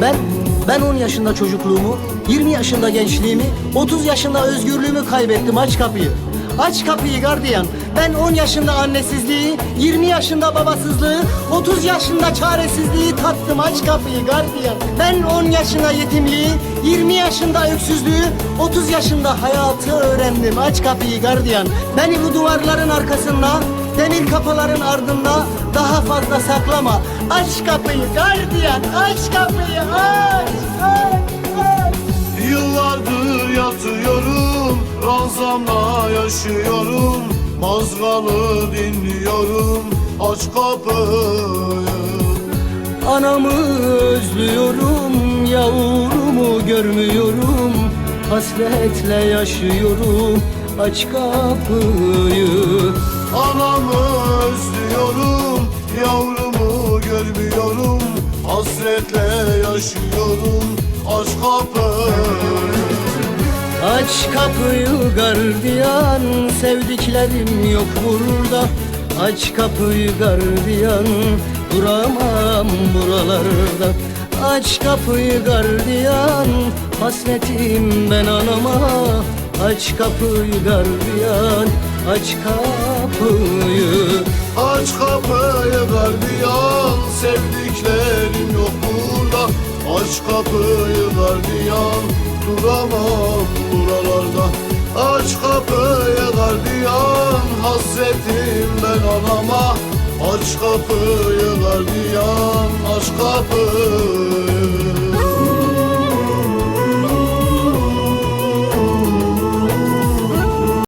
Ben 10 yaşında çocukluğumu, 20 yaşında gençliğimi, 30 yaşında özgürlüğümü kaybettim. Aç kapıyı. Aç kapıyı gardiyan. Ben 10 yaşında annesizliği, 20 yaşında babasızlığı, 30 yaşında çaresizliği tattım. Aç kapıyı gardiyan. Ben 10 yaşında yetimliği, 20 yaşında öksüzlüğü, 30 yaşında hayatı öğrendim. Aç kapıyı gardiyan. Beni bu duvarların arkasında, demir kapıların ardında daha fazla saklama. Aç kapıyı gardiyan. Aç kapıyı. Aç. Aç. Aç. Yıllardır yatıyorum Ranzamla yaşıyorum Mazgalı dinliyorum Aç kapıyı. Anamı özlüyorum, yavrumu görmüyorum. Hasretle yaşıyorum, aç kapıyı. Anamı özlüyorum Yavrumu görmüyorum. Hasretle yaşıyorum Aç kapıyı. Aç kapıyı gardiyan, sevdiklerim yok burada Aç kapıyı gardiyan, duramam buralarda. Aç kapıyı gardiyan, hasretim ben anama. Aç kapıyı gardiyan, aç kapıyı. Aç kapıyı gardiyan Sevdiklerim yok burada Aç kapıyı gardiyan Duramam buralarda. Aç kapıyı gardiyan Hasretim ben anama. Aç kapıyı gardiyan Aç kapıyı